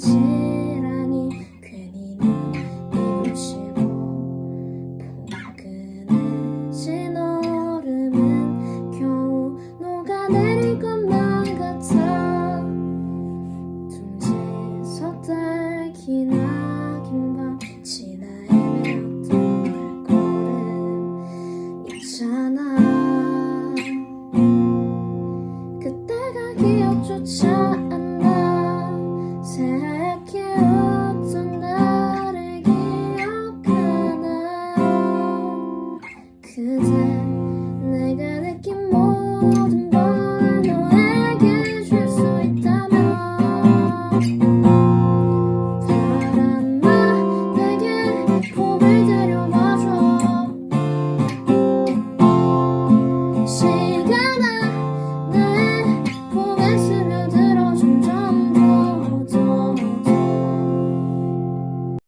사실아니 괜히 눈이 부시고 포근해진 얼음은 겨우 녹아내릴 것만 같아. 둥지 서달긴 하긴 밤 지나 헤매었던 발걸음 있잖아. 그때가 기억조차 to